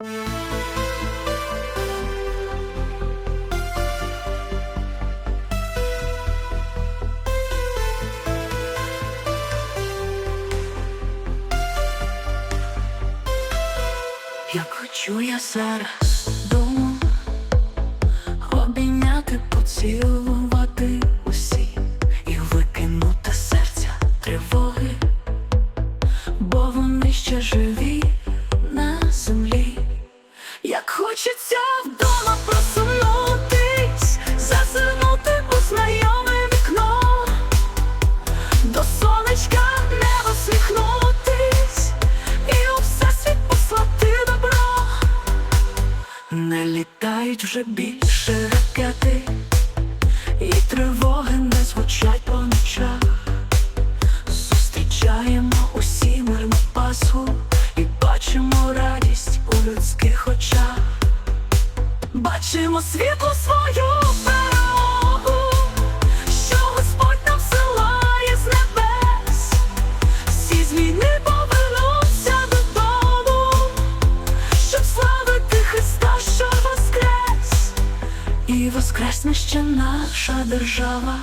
Як хочу я зараз дому обійняти, поцілувати літають вже більше ракети, і тривоги не звучать по ночах. Зустрічаємо усі мирну Пасху і бачимо радість у людських очах. Бачимо світло І воскресне ще наша держава,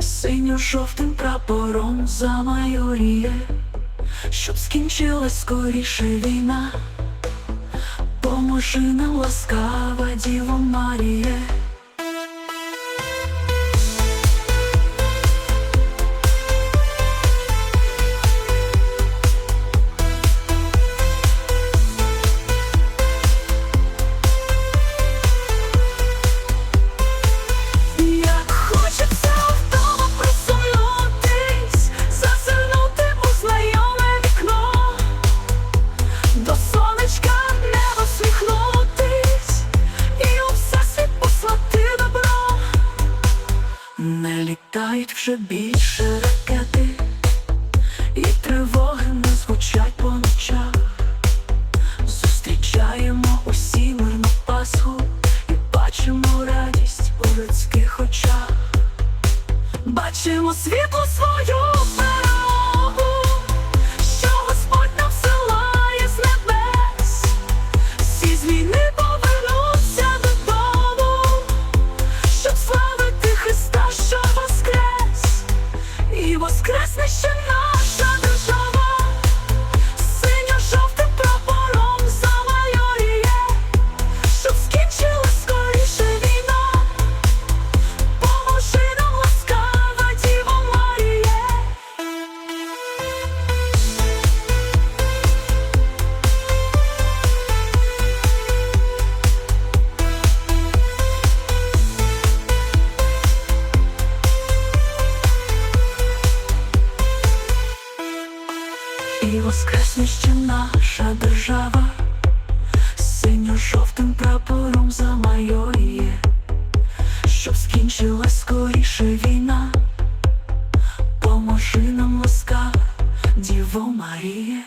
синьо-жовтим прапором замайоріє, щоб скінчилась скоріше війна. Поможи нам ласкава Діво Маріє. Літають більше ракети, і тривоги не звучать по ночах. Зустрічаємо усі мирну Пасху і бачимо радість у людських очах. Бачимо світло свою воскресне ще воскресне ще наша держава, синьо-жовтим прапором замайоє, щоб скінчилась скоріше війна. Поможи нам ласка, Діво Маріє.